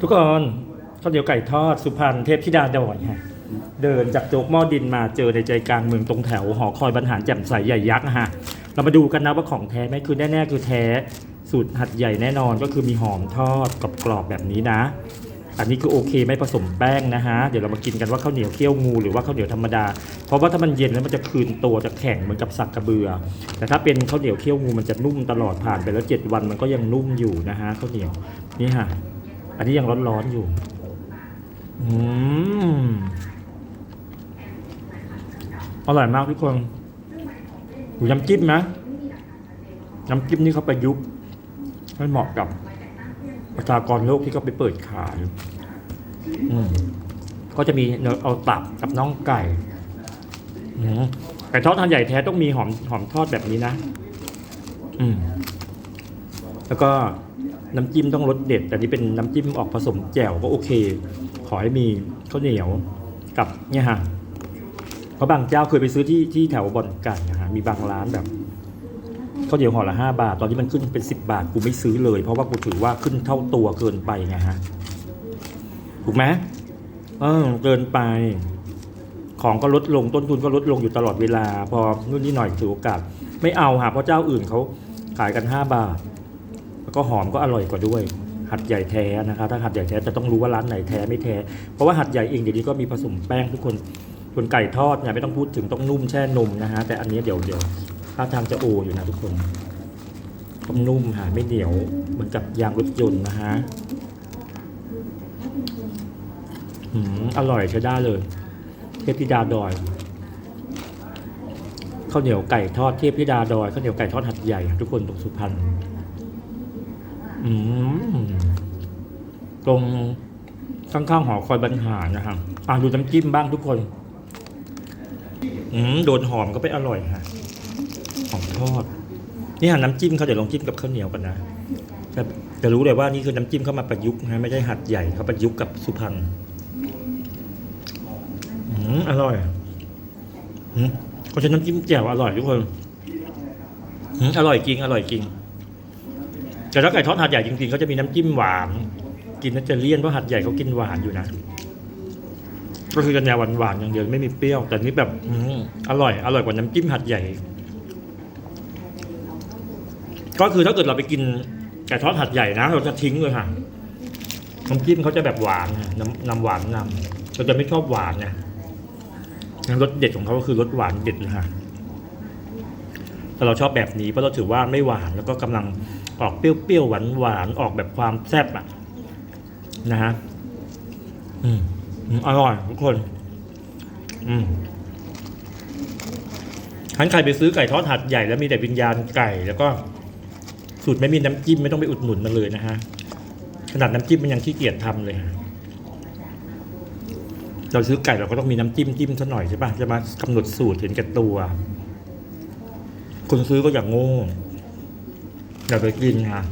ทุกคนข้าวเหนียวไก่ทอดสุพรรณเทพธิดาดอยฮะเดินจากโจกหม้อดินมาเจอในใจกลางเมืองตรงแถวหอคอยบรรหารแจ่มใสใหญ่ยักษ์ฮะเรามาดูกันนะว่าของแท้ไหมคือแน่ ๆ คือแท้สูตรหัดใหญ่แน่นอนก็คือมีหอมทอดกรอบๆแบบนี้นะ อันนี้คือโอเคไม่ผสมแป้งนะฮะ เดี๋ยวเรามากินกันว่าข้าวเหนียวเคี่ยวงูหรือว่าข้าวเหนียวธรรมดา เพราะว่าถ้ามันเย็นแล้วมันจะคืนตัวจะแข็งเหมือนกับสักกระเบือ แต่ถ้าเป็นข้าวเหนียวเคี่ยวงูมันจะนุ่มตลอดผ่านไปแล้วเจ็ดวันมันก็ยังนุ่มอยู่นะฮะข้าวเหนียวนี่ฮะอันนี้ยังร้อนๆอยู่อืมอร่อยมากทุกคนดูน้ำจิ้มนะน้ำจิ้มนี่เขาประยุกต์ให้เหมาะกับ ประชากรโลกที่เขาไปเปิดขายอืมก็จะมีเนื้อเอาตับกับน่องไก่อืมไก่ทอดทานใหญ่แท้ต้องมีหอมหอมทอดแบบนี้นะ อืม แล้วก็น้ำจิ้มต้องรสเด็ด แต่นี่เป็นน้ำจิ้มออกผสมแจ่วก็โอเค ขอให้มีข้าวเหนียวกับเนี่ยฮะเพราะบางเจ้าเคยไปซื้อที่ที่แถวบ่อนไก่นะฮะมีบางร้านแบบ ข้าวเหนียวห่อละห้าบาท ตอนนี้มันขึ้นเป็นสิบบาทกูไม่ซื้อเลย เพราะว่ากูถือว่าขึ้นเท่าตัวเกินไปไงฮะถูกไหมเออเกินไป ของก็ลดลงต้นทุนก็ลดลงอยู่ตลอดเวลา พอนู่นนี่หน่อยถือโอกาสไม่เอาค่ะเพราะเจ้าอื่นเขาขายกันห้าบาท แล้วก็หอมก็อร่อยกว่าด้วย หัดใหญ่แท้นะคะถ้าหัดใหญ่แท้จะต้องรู้ว่าร้านไหนแท้ไม่แท้ เพราะว่าหัดใหญ่เองเดี๋ยวนี้ก็มีผสมแป้งทุกคนส่วนไก่ทอดเนี่ยไม่ต้องพูดถึงต้องนุ่มแช่นมนะฮะแต่อันนี้เดี๋ยวเดี๋ยว ถ้าทางจะโออยู่นะทุกคนต้องนุ่มหาไม่เหนียวเหมือนกับยางรถยนต์นะฮะอืมอร่อยใช้ได้เลย เทพธิดาดอยข้าวเหนียวไก่ทอดเทพธิดาดอยข้าวเหนียวไก่ทอดหัดใหญ่ทุกคนตรงสุพรรณอืมตรงข้างๆหอคอยบรรหารนะครับอะดูน้ำจิ้มบ้างทุกคน อืมโดนหอมก็ไปอร่อยฮะ หอมทอดนี่ฮะน้ำจิ้มเขาเดี๋ยวลองจิ้มกับข้าวเหนียวกันนะจะจะรู้เลยว่านี่คือน้ำจิ้มเข้ามาประยุกต์นะไม่ใช่หัดใหญ่เขาประยุกต์กับสุพรรณอืมอร่อยอืมเขาใช้น้ำจิ้มแจ่วอร่อยทุกคนอืมอร่อยจริง อร่อยจริงแต่ถ้าไก่ทอดหัดใหญ่จริงๆเขาจะมีน้ำจิ้มหวานกินน่าจะเลี่ยนเพราะหัดใหญ่เขากินหวานอยู่นะก็คือกันแนวหวานๆอย่างเดียวไม่มีเปรี้ยว แต่นี่แบบอือร่อยอร่อยกว่าน้ำจิ้มหัดใหญ่ ก็คือถ้าเกิดเราไปกินไก่ทอดหัดใหญ่นะ เราจะทิ้งเลยค่ะน้ำจิ้มเขาจะแบบหวานน้ำน้ำหวานนำเราจะไม่ชอบหวานเนี่ยรสเด็ดของเขาก็คือรสหวานเด็ดเลยค่ะแต่เราชอบแบบนี้เพราะเราถือว่าไม่หวานแล้วก็กำลังออกเปรี้ยวๆหวานๆออกแบบความแซ่บอะนะฮะอืมอร่อยทุกคน อืมทันใครไปซื้อไก่ทอดหัดใหญ่แล้วมีแต่วิญญาณไก่แล้วก็ สูตรไม่มีน้ำจิ้มไม่ต้องไปอุดหนุนมันเลยนะฮะขนาดน้ำจิ้มมันยังขี้เกียจทำเลย เราซื้อไก่เราก็ต้องมีน้ำจิ้มจิ้มซะหน่อยใช่ปะจะมากำหนดสูตรเห็นแก่ตัว คนซื้อก็อย่างโง่อย่าไปกินค่ะ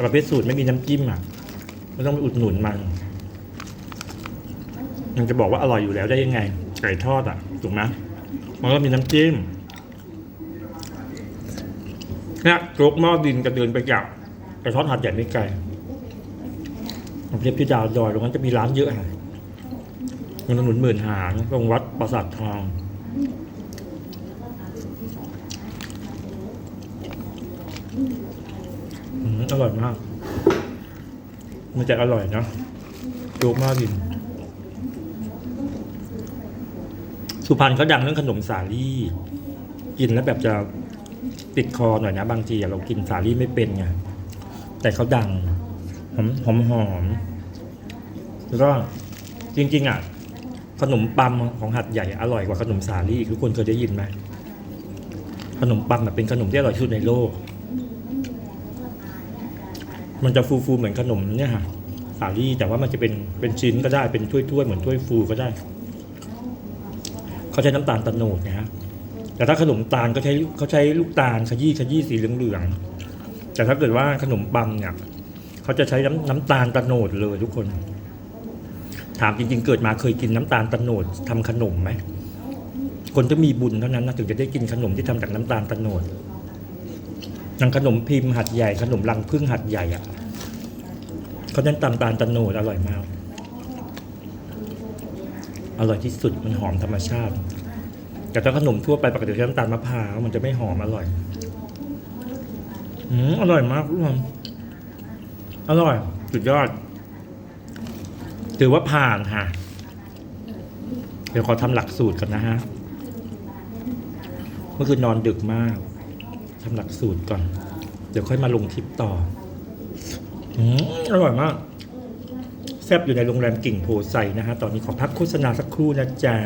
ประเภทสูตรไม่มีน้ำจิ้มอะไม่ต้องไปอุดหนุนมัน มันจะบอกว่าอร่อยอยู่แล้วได้ยังไง ไก่ทอดอะถูกไหมมันก็มีน้ำจิ้ม เนี่ยโจ๊กหม้อดินกระเดินไปจากไก่ทอดหัดใหญ่ไม่ไกลผมเทียบที่ดาวดอยตรงนั้นจะมีร้านเยอะอะมันถนนหมื่นหางตรงวัดปราสาททองอร่อยมาก มันจะอร่อยนะโจ๊กหม้อดิน สุพรรณเขาดังเรื่องขนมสาลี่ กินแล้วแบบจะ ติดคอหน่อยนะบางทีอะเรากินสาลี่ไม่เป็นไงแต่เขาดังหอมหอมหอมแล้วก็จริง ๆ อะ ขนมปัมของหัดใหญ่อร่อยกว่าขนมสาลี่ทุกคนเคยได้ยินไหมขนมปัมแบบเป็นขนมที่อร่อยที่สุดในโลก มันจะฟูๆเหมือนขนมเนี่ยค่ะสาลี่แต่ว่ามันจะเป็นเป็นชิ้นก็ได้เป็นถ้วยๆเหมือนถ้วยฟูก็ได้ เขาใช้น้ำตาลตะโนดนะฮะ แต่ถ้าขนมตาลก็ใช้เขาใช้ลูกตาลขยี้ขยี้สีเหลืองๆแต่ถ้าเกิดว่าขนมปังเนี่ยเขาจะใช้น้ำน้ำตาลตะโนดเลยทุกคน ถามจริง ๆ เกิดมาเคยกินน้ำตาลตะโนดทำขนมไหมคนจะมีบุญเท่านั้นนะถึงจะได้กินขนมที่ทำจากน้ำตาลตะโนดอย่างขนมพิมพ์หัดใหญ่ขนมรังพึ่งหัดใหญ่อะเขาเน้นตำตาลตะโนดอร่อยมาก อร่อยที่สุดมันหอมธรรมชาติ แต่ถ้าขนมทั่วไปปกติใช้น้ำตาลมะพร้าวมันจะไม่หอมอร่อยอืมอร่อยมากทุกคนอร่อยสุดยอด ถือว่าผ่านค่ะ เดี๋ยวขอทำหลักสูตรก่อนนะฮะเมื่อคืนนอนดึกมากทำหลักสูตรก่อน เดี๋ยวค่อยมาลงคลิปต่ออืมอร่อยมากแซบอยู่ในโรงแรมกิ่งโพไซนะฮะ ตอนนี้ขอพักโฆษณาสักครู่นะจ๊ะ